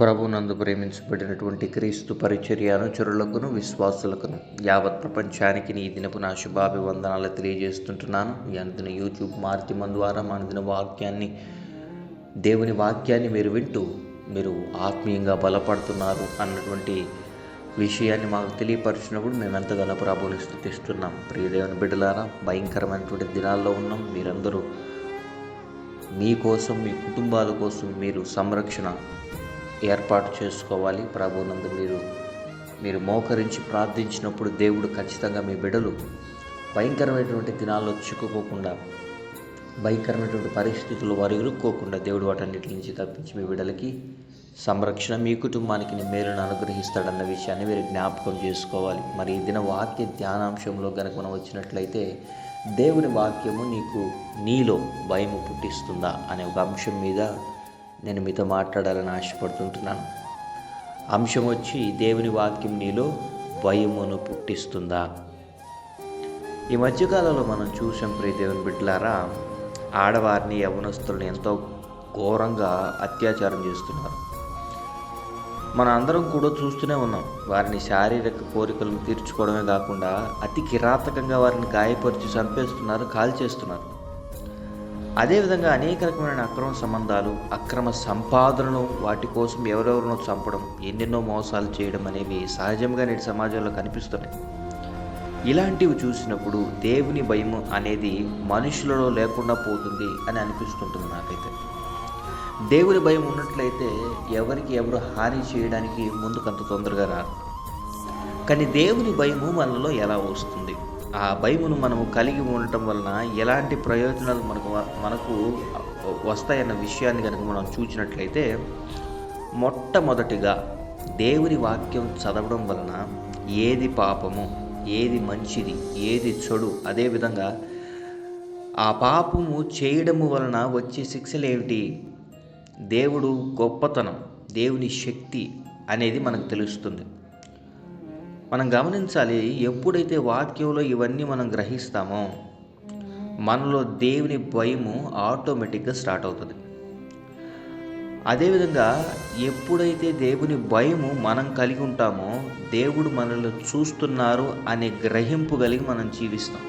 ప్రభునందు ప్రేమించబడినటువంటి క్రీస్తు పరిచర్య అనుచరులకును విశ్వాసులకును యావత్ ప్రపంచానికి నీ దినపు నా శుభాభివందనాలు తెలియజేస్తుంటున్నాను. ఈ అనుదిన యూట్యూబ్ మాధ్యమం ద్వారా మన దిన వాక్యాన్ని దేవుని వాక్యాన్ని మీరు వింటూ మీరు ఆత్మీయంగా బలపడుతున్నారు అన్నటువంటి విషయాన్ని మాకు తెలియపరిచినప్పుడు మేము ఎంతగానో ప్రభుని స్థుతిస్తున్నాం. ప్రియదేవుని బిడ్డలారా భయంకరమైనటువంటి దినాల్లో ఉన్నాం. మీరందరూ మీకోసం మీ కుటుంబాల కోసం మీరు సంరక్షణ ఏర్పాటు చేసుకోవాలి. ప్రభునందు మీరు మీరు మోకరించి ప్రార్థించినప్పుడు దేవుడు ఖచ్చితంగా మీ బిడలు భయంకరమైనటువంటి దినాల్లో చిక్కుకోకుండా భయంకరమైనటువంటి పరిస్థితులు వారు ఇరుక్కోకుండా దేవుడు వాటన్నిటి నుంచి తప్పించి మీ బిడ్డలకి సంరక్షణ మీ కుటుంబానికి మేలును అనుగ్రహిస్తాడన్న విషయాన్ని మీరు జ్ఞాపకం చేసుకోవాలి. మరి ఈ దిన వాక్య ధ్యానాంశంలో కనుక మనం వచ్చినట్లయితే దేవుని వాక్యము నీకు నీలో భయము పుట్టిస్తుందా అనే ఒక అంశం మీద నేను మీతో మాట్లాడాలని ఆశపడుతుంటున్నాను. అంశం వచ్చి దేవుని వాక్యం నీలో భయమును పుట్టిస్తుందా? ఈ మధ్యకాలంలో మనం చూసాం ప్రియ దేవుని బిడ్డలారా ఆడవారిని యవనస్తులను ఎంతో ఘోరంగా అత్యాచారం చేస్తున్నారు. మన అందరం కూడా చూస్తూనే ఉన్నాం వారిని శారీరక కోరికలను తీర్చుకోవడమే కాకుండా అతి కిరాతకంగా వారిని గాయపరిచి చంపేస్తున్నారు కాల్చేస్తున్నారు. అదేవిధంగా అనేక రకమైన అక్రమ సంబంధాలు అక్రమ సంపాదనను వాటి కోసం ఎవరెవరినో చంపడం ఎన్నెన్నో మోసాలు చేయడం అనేవి సహజంగా నేటి సమాజంలో కనిపిస్తున్నాయి. ఇలాంటివి చూసినప్పుడు దేవుని భయం అనేది మనుషులలో లేకుండా పోతుంది అని అనిపిస్తుంటుంది నాకైతే. దేవుని భయం ఉన్నట్లయితే ఎవరికి ఎవరు హాని చేయడానికి ముందుకు అంత తొందరగా రారు. కానీ దేవుని భయము మనలో ఎలా వస్తుంది? ఆ భయమును మనము కలిగి ఉండటం వలన ఎలాంటి ప్రయోజనాలు మనకు మనకు వస్తాయన్న విషయాన్ని కనుక మనం చూసినట్లయితే మొట్టమొదటిగా దేవుని వాక్యం చదవడం వలన ఏది పాపము ఏది మంచిది ఏది చెడు అదేవిధంగా ఆ పాపము చేయడము వలన వచ్చే శిక్షలు ఏమిటి? దేవుడు గొప్పతనం దేవుని శక్తి అనేది మనకు తెలుస్తుంది. మనం గమనించాలి ఎప్పుడైతే వాక్యంలో ఇవన్నీ మనం గ్రహిస్తామో మనలో దేవుని భయము ఆటోమేటిక్గా స్టార్ట్ అవుతుంది. అదేవిధంగా ఎప్పుడైతే దేవుని భయము మనం కలిగి ఉంటామో దేవుడు మనల్ని చూస్తున్నారు అనే గ్రహింపు కలిగి మనం జీవిస్తాం.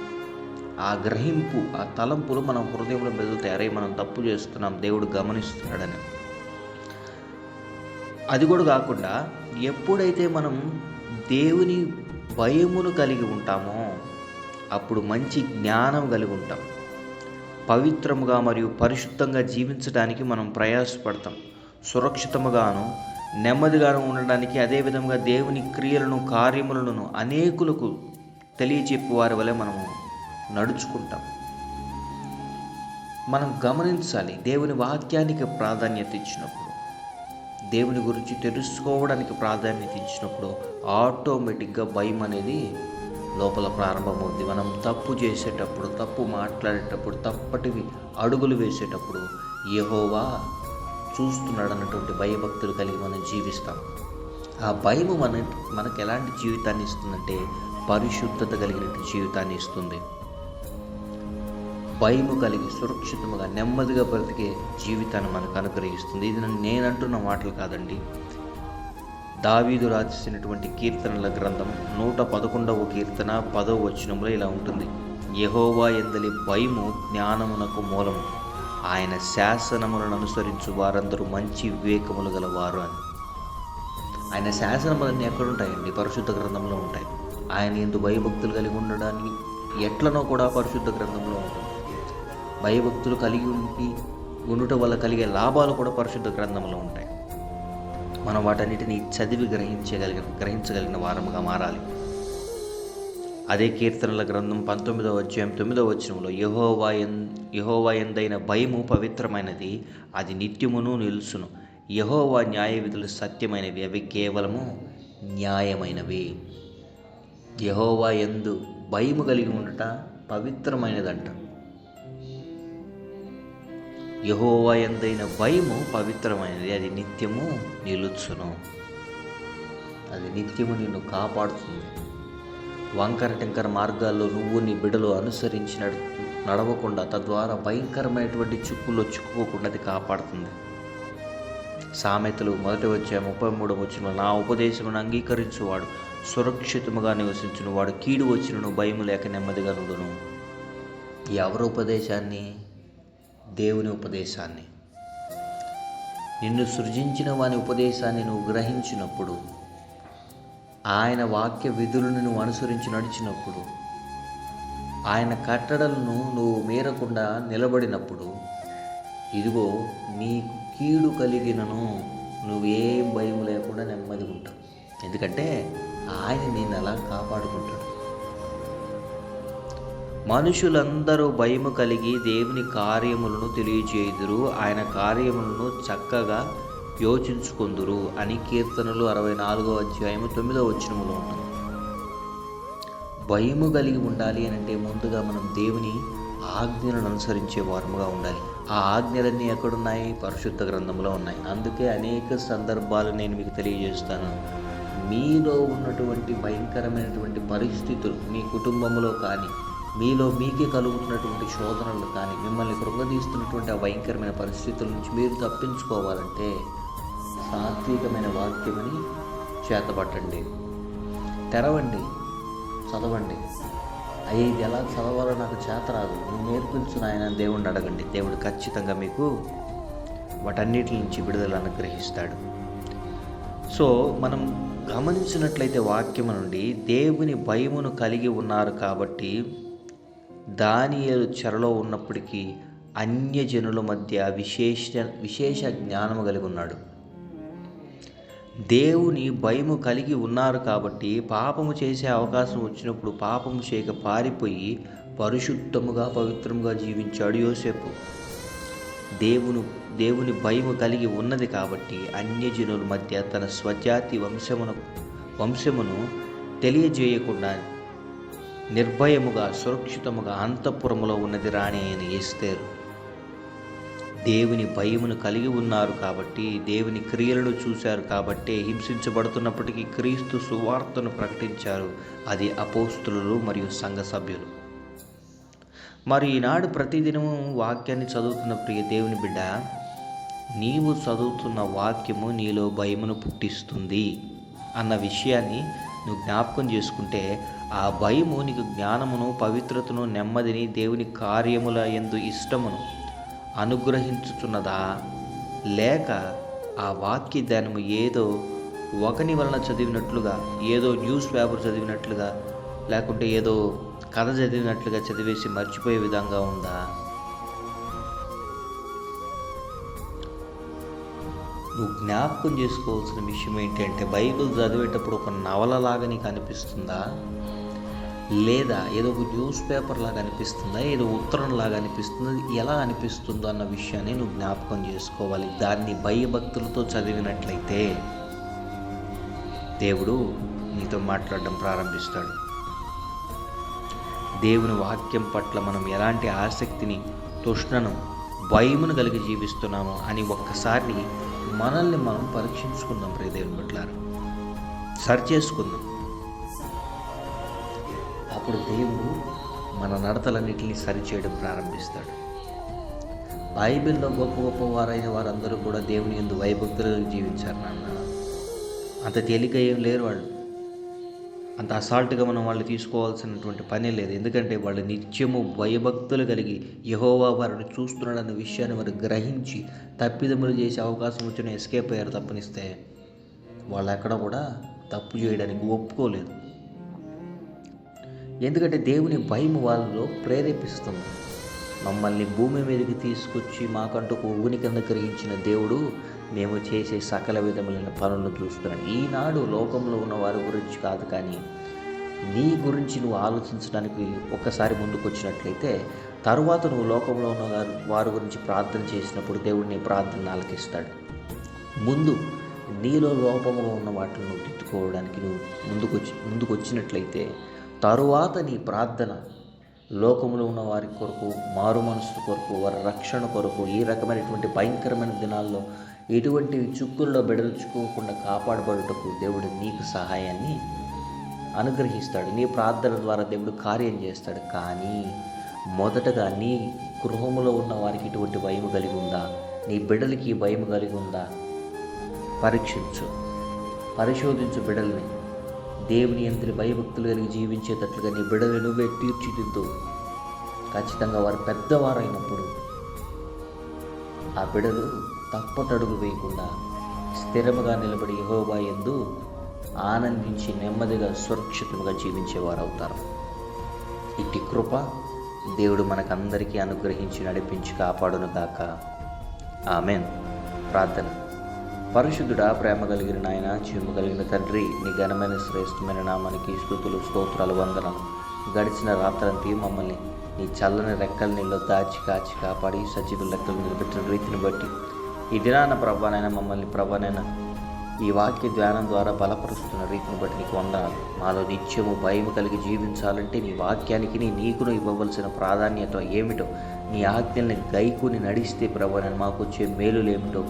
ఆ గ్రహింపు ఆ తలంపులు మన హృదయంలో మెదులుతాయి అరే మనం తప్పు చేస్తున్నాం దేవుడు గమనిస్తున్నాడని. అది కూడా కాకుండా ఎప్పుడైతే మనం దేవుని భయమును కలిగి ఉంటామో అప్పుడు మంచి జ్ఞానం కలిగి ఉంటాం. పవిత్రముగా మరియు పరిశుద్ధంగా జీవించడానికి మనం ప్రయాసపడతాం. సురక్షితముగాను నెమ్మదిగాను ఉండడానికి అదేవిధంగా దేవుని క్రియలను కార్యములను అనేకులకు తెలియచెప్పు వారి వలె మనము నడుచుకుంటాం. మనం గమనించాలి దేవుని వాక్యానికి ప్రాధాన్యత ఇచ్చినప్పుడు. దేవుని గురించి తెలుసుకోవడానికి ప్రాధాన్యత ఇచ్చినప్పుడు ఆటోమేటిక్గా భయం అనేది లోపల ప్రారంభమవుతుంది మనం తప్పు చేసేటప్పుడు తప్పు మాట్లాడేటప్పుడు తప్పటివి అడుగులు వేసేటప్పుడు ఏహోవా చూస్తున్నాడు అన్నటువంటి భయభక్తులు కలిగి మనం జీవిస్తాం. ఆ భయము మన మనకు ఎలాంటి జీవితాన్ని ఇస్తుందంటే పరిశుద్ధత కలిగిన జీవితాన్ని ఇస్తుంది. భయము కలిగి సురక్షితముగా నెమ్మదిగా బ్రతికే జీవితాన్ని మనకు అనుగ్రహిస్తుంది. ఇది నేను అంటున్న మాటలు కాదండి. దావీదు రాసినటువంటి కీర్తనల గ్రంథం నూట పదకొండవ కీర్తన పదవ వచనంలో ఇలా ఉంటుంది. యహోవా ఎందలి భయము జ్ఞానమునకు మూలము. ఆయన శాసనములను అనుసరించు వారందరూ మంచి వివేకములు గలవారు అని. ఆయన శాసనములన్నీ ఎక్కడుంటాయండి? పరిశుద్ధ గ్రంథంలో ఉంటాయి. ఆయన ఎందు భయభక్తులు కలిగి ఉండడానికి ఎట్లనో కూడా పరిశుద్ధ గ్రంథంలో ఉంటుంది భయభక్తులు కలిగి ఉండి ఉండుట వల్ల కలిగే లాభాలు కూడా పరిశుద్ధ గ్రంథంలో ఉంటాయి. మనం వాటన్నిటిని చదివి గ్రహించగలిగిన గ్రహించగలిగిన వారముగా మారాలి. అదే కీర్తనల గ్రంథం పంతొమ్మిదవ అధ్యాయం తొమ్మిదవ వచనంలో యహోవా ఎన్ యహోవా ఎందైన భయము పవిత్రమైనది అది నిత్యమును నిలుసును. యహోవా న్యాయ విధులు సత్యమైనవి అవి కేవలము న్యాయమైనవి. యహోవా ఎందు భయము కలిగి ఉండట పవిత్రమైనదంట. యహోవా ఎందైన భయము పవిత్రమైనది. అది నిత్యము నిలుచును. అది నిత్యము నిన్ను కాపాడుతుంది. వంకర టింకర మార్గాల్లో నువ్వు నీ బిడలు అనుసరించి నడు నడవకుండా తద్వారా భయంకరమైనటువంటి చిక్కుల్లో చిక్కుకోకుండా అది కాపాడుతుంది. సామెతలు మొదటి వచ్చే ముప్పై మూడు వచ్చిన నా ఉపదేశమును అంగీకరించువాడు సురక్షితముగా నివసించును వాడు కీడు వచ్చినను భయం లేక నెమ్మదిగా నుడును. ఎవరు ఉపదేశాన్ని దేవుని ఉపదేశాన్ని. నిన్ను సృజించిన వాని ఉపదేశాన్ని నువ్వు గ్రహించినప్పుడు ఆయన వాక్య విధులను నువ్వు అనుసరించి నడిచినప్పుడు ఆయన కట్టడలను నువ్వు మీరకుండా నిలబడినప్పుడు ఇదిగో నీకు కీడు కలిగినను నువ్వేం భయం లేకుండా నెమ్మదిగా ఉంటావు. ఎందుకంటే ఆయన నేను అలా కాపాడుకుంటాడు. మనుషులందరూ భయము కలిగి దేవుని కార్యములను తెలియజేయుదురు ఆయన కార్యములను చక్కగా యోచించుకుందురు అని కీర్తనలు అరవై నాలుగో అధ్యాయము తొమ్మిదో వచనములో ఉంటుంది భయము కలిగి ఉండాలి అని అంటే ముందుగా మనం దేవుని ఆజ్ఞలను అనుసరించే వారముగా ఉండాలి. ఆ ఆజ్ఞలన్నీ ఎక్కడున్నాయి? పరిశుద్ధ గ్రంథంలో ఉన్నాయి. అందుకే అనేక సందర్భాలు నేను మీకు తెలియజేస్తాను. మీలో ఉన్నటువంటి భయంకరమైనటువంటి పరిస్థితులు మీ కుటుంబంలో కానీ మీలో మీకే కలుగుతున్నటువంటి శోధనలు కానీ మిమ్మల్ని కృంగదీస్తున్నటువంటి ఆ భయంకరమైన పరిస్థితుల నుంచి మీరు తప్పించుకోవాలంటే సాత్వికమైన వాక్యమని చేతపట్టండి తెరవండి చదవండి. అయ్యి ఇది ఎలా చదవాలో నాకు చేత రాదు. నువ్వు నేర్పించు నాయన దేవుణ్ణి అడగండి. దేవుడు ఖచ్చితంగా మీకు వాటన్నిటి నుంచి విడుదల అనుగ్రహిస్తాడు. సో మనం గమనించినట్లయితే వాక్యము నుండి దేవుని భయమును కలిగి ఉన్నారు కాబట్టి దానియలు చెరలో ఉన్నప్పటికీ అన్యజనుల మధ్య విశేష విశేష జ్ఞానము కలిగి ఉన్నాడు దేవుని భయము కలిగి ఉన్నారు కాబట్టి పాపము చేసే అవకాశం వచ్చినప్పుడు పాపము చేయక పారిపోయి పరిశుద్ధముగా పవిత్రముగా జీవించాడు యోసేపు. దేవును దేవుని భయము కలిగి ఉన్నది కాబట్టి అన్యజనుల మధ్య తన స్వజాతి వంశమును వంశమును తెలియజేయకుండా నిర్భయముగా సురక్షితముగా అంతఃపురములో ఉన్నది రాణి అయిన ఎస్తేరు దేవుని భయమును కలిగి ఉన్నారు కాబట్టి దేవుని క్రియలను చూశారు కాబట్టి హింసించబడుతున్నప్పటికీ క్రీస్తు సువార్తను ప్రకటించారు. అది అపోస్తులు మరియు సంఘ సభ్యులు. మరి ఈనాడు ప్రతిదినము వాక్యాన్ని చదువుతున్న ప్రియ దేవుని బిడ్డ నీవు చదువుతున్న వాక్యము నీలో భయమును పుట్టిస్తుంది అన్న విషయాన్ని నువ్వు జ్ఞాపకం చేసుకుంటే ఆ భయము నీకు జ్ఞానమును పవిత్రతను నెమ్మదిని దేవుని కార్యముల ఎందు ఇష్టమును అనుగ్రహించుతున్నదా లేక ఆ వాక్య ధ్యానము ఏదో ఒకని వలన చదివినట్లుగా ఏదో న్యూస్ పేపర్ చదివినట్లుగా లేకుంటే ఏదో కథ చదివినట్లుగా చదివేసి మర్చిపోయే విధంగా ఉందా? నువ్వు జ్ఞాపకం చేసుకోవాల్సిన విషయం ఏంటంటే బైబిల్ చదివేటప్పుడు ఒక నవలలాగా నీకు అనిపిస్తుందా? లేదా ఏదో ఒక న్యూస్ పేపర్ లాగా అనిపిస్తుందా? ఏదో ఉత్తరం లాగా అనిపిస్తుందా? ఎలా అనిపిస్తుందో అన్న విషయాన్ని నువ్వు జ్ఞాపకం చేసుకోవాలి. దాన్ని భయభక్తులతో చదివినట్లయితే దేవుడు నీతో మాట్లాడడం ప్రారంభిస్తాడు. దేవుని వాక్యం పట్ల మనం ఎలాంటి ఆసక్తిని తృష్ణను భయమును కలిగి జీవిస్తున్నాము అని ఒక్కసారి మనల్ని మనం పరీక్షించుకుందాం ప్రియదేవుని దేవుని పట్ల సరి చేసుకుందాం. అప్పుడు దేవుడు మన నడతలన్నింటినీ సరిచేయడం ప్రారంభిస్తాడు. బైబిల్లో గొప్ప గొప్ప వారైన వారందరూ కూడా దేవుని ఎందు వైభక్తులు జీవించారు నాన్న. అంత తేలిక ఏం లేరు వాళ్ళు. అంత అసాల్ట్గా మనం వాళ్ళు తీసుకోవాల్సినటువంటి పని లేదు. ఎందుకంటే వాళ్ళు నిత్యము భయభక్తులు కలిగి యహోవా వారిని చూస్తున్నాడన్న విషయాన్ని వారు గ్రహించి తప్పిదములు చేసే అవకాశం వచ్చిన ఎస్కేప్ అయ్యారు తప్పనిస్తే. వాళ్ళు ఎక్కడ కూడా తప్పు చేయడానికి ఒప్పుకోలేదు. ఎందుకంటే దేవుని భయం వాళ్ళలో ప్రేరేపిస్తుంది. మమ్మల్ని భూమి మీదకి తీసుకొచ్చి మాకంటూ ఒక ఊని కింద గ్రహించిన దేవుడు మేము చేసే సకల విధములైన పనులను చూస్తున్నాడు. ఈనాడు లోకంలో ఉన్న వారి గురించి కాదు కానీ నీ గురించి నువ్వు ఆలోచించడానికి ఒక్కసారి ముందుకు వచ్చినట్లయితే తరువాత నువ్వు లోకంలో ఉన్న వారి గురించి ప్రార్థన చేసినప్పుడు దేవుడు నీ ప్రార్థన ఆలకిస్తాడు. ముందు నీలో లోపంలో ఉన్న వాటిని నువ్వు తిట్టుకోవడానికి నువ్వు ముందుకు వచ్చి తరువాత నీ ప్రార్థన లోకంలో ఉన్న వారి కొరకు మారు మనసు కొరకు వారి రక్షణ కొరకు ఈ రకమైనటువంటి భయంకరమైన దినాల్లో ఎటువంటి చిక్కుల్లో బెడల్చుకోకుండా కాపాడబడుటకు దేవుడు నీకు సహాయాన్ని అనుగ్రహిస్తాడు. నీ ప్రార్థన ద్వారా దేవుడు కార్యం చేస్తాడు. కానీ మొదటగా నీ గృహములో ఉన్న వారికి ఇటువంటి భయం కలిగి ఉందా? నీ బిడ్డలకి భయం కలిగి ఉందా? పరీక్షించు. పరిశోధించు బిడ్డల్ని. దేవుని ఎంతటి భయభక్తులు కలిగి జీవించేటట్లుగా నీ బిడలు నువ్వే తీర్చిదిద్దు. ఖచ్చితంగా వారు పెద్దవారైనప్పుడు ఆ బిడలు తప్పటడుగు వేయకుండా స్థిరముగా నిలబడి యహోబా ఎందు ఆనందించి నెమ్మదిగా సురక్షితంగా జీవించేవారు అవుతారు ఇట్టి కృప దేవుడు మనకందరికీ అనుగ్రహించి నడిపించి కాపాడును గాక. ఆమెన్. ప్రార్థన. పరిశుద్ధుడా ప్రేమ కలిగిన నాయన చీము కలిగిన తండ్రి నీ ఘనమైన శ్రేష్టమైన నామానికి స్థుతులు స్తోత్రాలు వందనాలు. గడిచిన రాత్రంతి మమ్మల్ని నీ చల్లని రెక్కల నీళ్ళు దాచి కాచి కాపాడి సజీవుల రెక్కలు నిలబెట్టిన రీతిని బట్టి ఈ దినాన ప్రభానైనా మమ్మల్ని ప్రభానైనా ఈ వాక్య ధ్యానం ద్వారా బలపరుస్తున్న రీతిని బట్టి నీకు వందనాలు. మాలో నిత్యము భయం కలిగి జీవించాలంటే నీ వాక్యానికి నీ నీకును ఇవ్వవలసిన ప్రాధాన్యత ఏమిటో నీ ఆజ్ఞల్ని గైకుని నడిస్తే ప్రభా నేను మాకు వచ్చే మేలులు ఏమిటో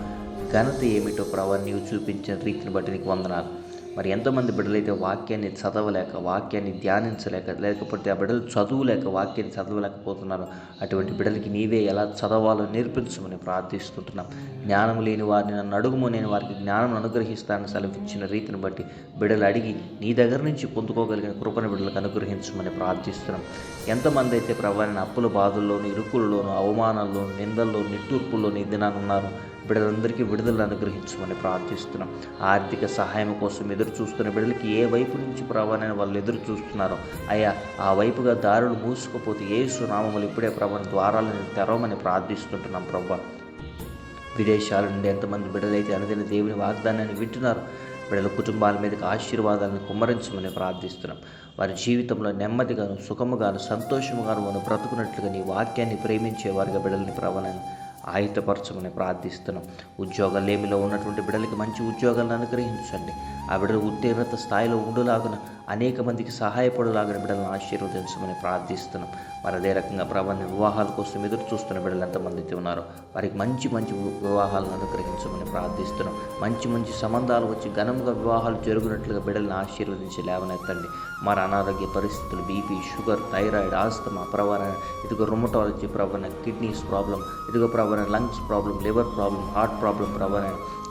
ఘనత ఏమిటో ప్రభా నీవు చూపించిన రీతిని బట్టి నీకు వందనాలు. మరి ఎంతమంది బిడ్డలైతే వాక్యాన్ని చదవలేక వాక్యాన్ని ధ్యానించలేక లేకపోతే ఆ బిడ్డలు చదువులేక వాక్యాన్ని చదవలేకపోతున్నారు. అటువంటి బిడ్డలకి నీవే ఎలా చదవాలో నేర్పించమని ప్రార్థిస్తుంటున్నాం. జ్ఞానం లేని వారిని నన్ను అడుగుము నేను వారికి జ్ఞానం అనుగ్రహిస్తానని సెలవిచ్చిన రీతిని బట్టి బిడ్డలు అడిగి నీ దగ్గర నుంచి పొందుకోగలిగిన కృపను బిడ్డలకు అనుగ్రహించమని ప్రార్థిస్తున్నాం. ఎంతమంది అయితే ప్రభావిన అప్పుల బాధల్లోను ఇరుకుల్లోను అవమానాల్లోను నిందల్లో నిట్టూర్పుల్లోను ఈ దినాన్ని ఉన్నారు. బిడ్డలందరికీ విడుదల అనుగ్రహించమని ప్రార్థిస్తున్నాం. ఆర్థిక సహాయం కోసం ఎదురు చూస్తున్న బిడ్డలకి ఏ వైపు నుంచి ప్రభావాన్ని వాళ్ళు ఎదురు చూస్తున్నారో అయ్యా ఆ వైపుగా దారులు మూసుకుపోతే ఏ సునామములు ఇప్పుడే ప్రభావ ద్వారాలను తెరవమని ప్రార్థిస్తుంటున్నాం ప్రభా. విదేశాల నుండి ఎంతమంది బిడ్డలైతే అనుదిన దేవుని వాగ్దానాన్ని వింటున్నారు బిడ్డల కుటుంబాల మీదకి ఆశీర్వాదాలను కుమ్మరించమని ప్రార్థిస్తున్నాం. వారి జీవితంలో నెమ్మదిగాను సుఖముగాను సంతోషముగాను మనం బ్రతుకున్నట్లుగా నీ వాక్యాన్ని ప్రేమించే వారిగా బిడ్డలని ప్రవణను ఆయుధపరచమని ప్రార్థిస్తున్నాం. ఉద్యోగాలేమిలో ఉన్నటువంటి బిడ్డలకి మంచి ఉద్యోగాలను అనుగ్రహించండి. ఆ బిడ్డలు ఉత్తీర్ణత స్థాయిలో ఉండులాగున అనేక మందికి సహాయపడులాగిన బిడ్డలను ఆశీర్వదించమని ప్రార్థిస్తున్నాం. మరి అదే రకంగా ప్రభాన్ని వివాహాల కోసం ఎదురు చూస్తున్న బిడ్డలు ఎంతమంది అయితే ఉన్నారో వారికి మంచి మంచి వివాహాలను అనుగ్రహించమని ప్రార్థిస్తున్నాం. మంచి మంచి సంబంధాలు వచ్చి ఘనంగా వివాహాలు జరుగునట్లుగా బిడ్డలను ఆశీర్వదించి లేవనెత్తండి. మరి అనారోగ్య పరిస్థితులు బీపీ షుగర్ థైరాయిడ్ ఆస్తమా ప్రవరణ ఇదిగో రుమటాలజీ ప్రవణ కిడ్నీస్ ప్రాబ్లం ఇదిగో ప్రవణ lungs problem liver problem heart problem ప్రవణ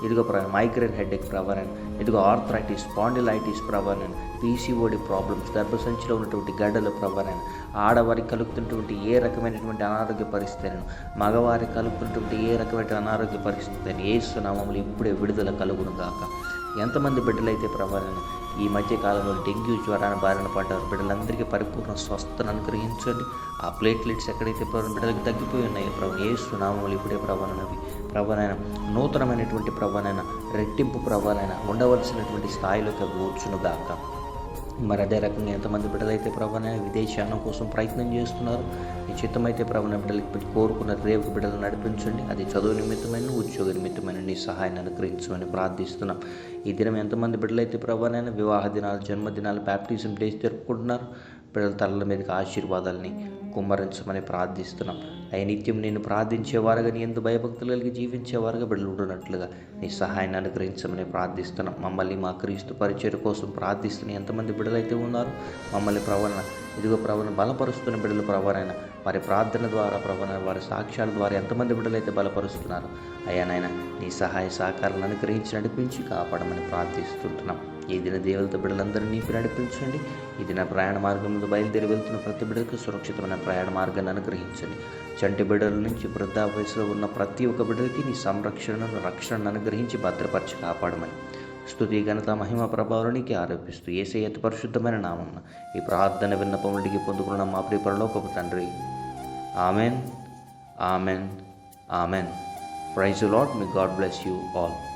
ఇదిగో ప్రవణ మైగ్రేన్ హెడేక్ ప్రవణ ఇదిగో ఆర్థరైటిస్ స్పాండిలైటిస్ ప్రవణ పీసీఓడి ప్రాబ్లమ్స్ గర్భసంచిలో ఉన్నటువంటి గడ్డల ప్రవణ ఆడవారికి కలుగుతున్నటువంటి ఏ రకమైనటువంటి అనారోగ్య పరిస్థితులను మగవారికి కలుగుతున్నటువంటి ఏ రకమైన అనారోగ్య పరిస్థితిని ఏసునామములు ఇప్పుడే విడుదల కలుగును గాక. ఎంతమంది బిడ్డలైతే ప్రభావం ఈ మధ్య కాలంలో డెంగ్యూ జ్వరాన్ని బారిన పడ్డారు బిడ్డలందరికీ పరిపూర్ణ స్వస్థను అనుగ్రహించండి. ఆ ప్లేట్లెట్స్ ఎక్కడైతే ప్రభు బిడ్డలకు తగ్గిపోయి ఉన్నాయో ప్రభు ఏ సునామములు ఇప్పుడే ప్రభానవి ప్రభానైన నూతనమైనటువంటి ప్రభానైన రెట్టింపు ప్రభానైన ఉండవలసినటువంటి స్థాయిలోకి అవి గాక మరి అదే రకంగా ఎంతమంది బిడ్డలైతే ప్రభాన విదేశానం కోసం ప్రయత్నం చేస్తున్నారు నీ చిత్తమైతే ప్రభాన బిడ్డలకి కోరుకున్న రేపు బిడ్డలు నడిపించండి. అది చదువు నిమిత్తమైన ఉద్యోగ నిమిత్తమైన నీ సహాయాన్ని అనుగ్రహించమని ప్రార్థిస్తున్నాం. ఈ దినం ఎంతమంది బిడ్డలైతే ప్రభానైనా వివాహ దినాలు జన్మదినాలు బ్యాప్టిజం డేస్ జరుపుకుంటున్నారు బిడ్డల తలల మీదకి ఆశీర్వాదాలని కుమ్మరించమని ప్రార్థిస్తున్నాం. అయ్యా నిత్యం నేను ప్రార్థించేవారుగా నీ ఎందు భయభక్తులు కలిగి జీవించేవారుగా బిడ్డలు ఉండునట్లుగా. నీ సహాయాన్ని అనుగ్రహించమని ప్రార్థిస్తున్నాం. మమ్మల్ని మా క్రీస్తు పరిచయం కోసం ప్రార్థిస్తున్న ఎంతమంది బిడ్డలైతే ఉన్నారు మమ్మల్ని ప్రవణ ఇదిగో ప్రవణ బలపరుస్తున్న బిడ్డలు ప్రవణైన వారి ప్రార్థన ద్వారా ప్రవణ వారి సాక్ష్యాల ద్వారా ఎంతమంది బిడ్డలైతే బలపరుస్తున్నారు అయ్యా నాయన నీ సహాయ సహకారాలను అనుగ్రహించి నడిపించి కాపాడమని ప్రార్థిస్తుంటున్నాం. ఈ దిన దేవులతో బిడ్డలందరినీ నడిపించండి. ఈ దిన ప్రయాణ మార్గంలో బయలుదేరి వెళ్తున్న ప్రతి బిడ్డకు సురక్షితమైన ప్రయాణ మార్గాన్ని అనుగ్రహించండి. చంటి బిడ్డల నుంచి వృద్ధా వయసులో ఉన్న ప్రతి ఒక్క బిడ్డలకి నీ సంరక్షణను రక్షణను అనుగ్రహించి భద్రపరిచి కాపాడమని స్థుతి ఘనత మహిమ ప్రభావానికి ఆరోపిస్తూ ఏసే అతి పరిశుద్ధమైన నామన్న ఈ ప్రార్థన విన్నపములకి పొందుకున్న మా ప్రియ పరలోకపు తండ్రి. Amen amen amen. Praise lord me God bless you all